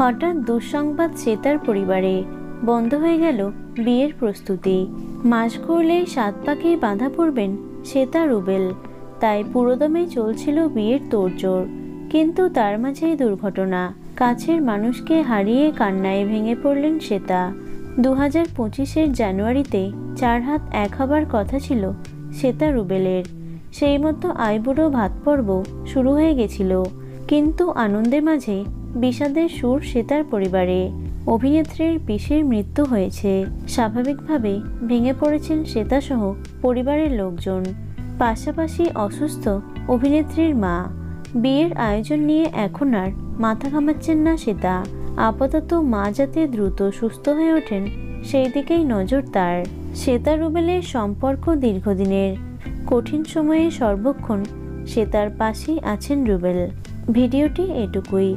হঠাৎ দুঃসংবাদ শ্বেতার পরিবারে। বন্ধ হয়ে গেল বিয়ের প্রস্তুতি। মাস ঘুরলেই সাত পাকেই বাঁধা পড়বেন শ্বেতা রুবেল। তাই পুরোদমে চলছিল বিয়ের তোড়জোড়। কিন্তু তার মাঝেই দুর্ঘটনা। কাছের মানুষকে হারিয়ে কান্নায় ভেঙে পড়লেন শ্বেতা দু হাজার পঁচিশের জানুয়ারিতে চার হাত এক হবার কথা ছিল শ্বেতা রুবেলের। সেই মতো আইবুড়ো ভাত পর্ব শুরু হয়ে গেছিল। কিন্তু আনন্দের মাঝে বিষাদের সুর শ্বেতার পরিবারে। অভিনেত্রীর পিসির মৃত্যু হয়েছে। স্বাভাবিকভাবে ভেঙে পড়েছেন শ্বেতাসহ পরিবারের লোকজন। পাশাপাশি অসুস্থ অভিনেত্রীর মা। বিয়ের আয়োজন নিয়ে এখন আর মাথা ঘামাচ্ছেন না শ্বেতা আপাতত মা যাতে দ্রুত সুস্থ হয়ে ওঠেন, সেই দিকেই নজর তার। শ্বেতা রুবেলের সম্পর্ক দীর্ঘদিনের। কঠিন সময়ে সর্বক্ষণ শ্বেতার পাশেই আছেন রুবেল। ভিডিওটি এটুকুই।